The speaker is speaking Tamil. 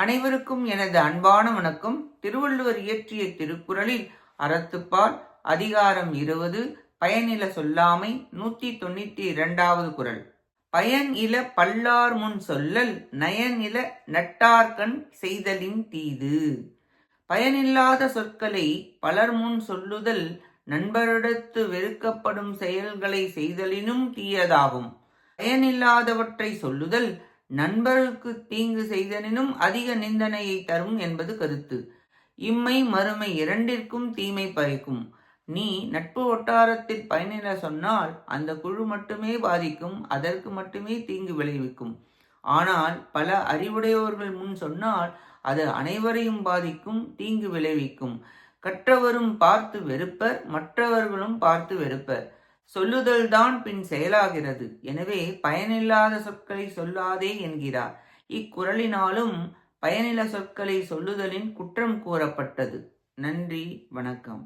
அனைவருக்கும் எனது அன்பான வணக்கம். திருவள்ளுவர் இயற்றிய திருக்குறளில் அறத்துப்பால் அதிகாரம் இருபது பயனில சொல்லாமை நூத்தி தொண்ணூத்தி இரண்டாவது குரல் பயன் இல பல்லார் முன் சொல்லல் நயன் இல நட்டார்கண் செய்தலின் தீது. பயனில்லாத சொற்களை பலர் முன் சொல்லுதல் நண்பரிடத்து வெறுக்கப்படும் செயல்களை செய்தலினும் தீயதாகும். பயனில்லாதவற்றை சொல்லுதல் நண்பருக்கு தீங்கு செய்தனினும் அதிக நிந்தனையை தரும் என்பது கருத்து. இம்மை மறுமை இரண்டிற்கும் தீமை பயக்கும் நீ நட்பு வட்டாரத்தில் பயனிட சொன்னால் அந்த குழு மட்டுமே பாதிக்கும் அதற்கு மட்டுமே தீங்கு விளைவிக்கும். ஆனால் பல அறிவுடையவர்கள் முன் சொன்னால் அது அனைவரையும் பாதிக்கும் தீங்கு விளைவிக்கும். கற்றவரும் பார்த்து வெறுப்பர் மற்றவர்களும் பார்த்து வெறுப்பர். சொல்லுதல்தான் பின் செயலாகிறது. எனவே பயனில்லாத சொற்களை சொல்லாதே என்கிறார். இக்குறளினாலும் பயனில சொற்களை சொல்லுதலின் குற்றம் கூறப்பட்டது. நன்றி வணக்கம்.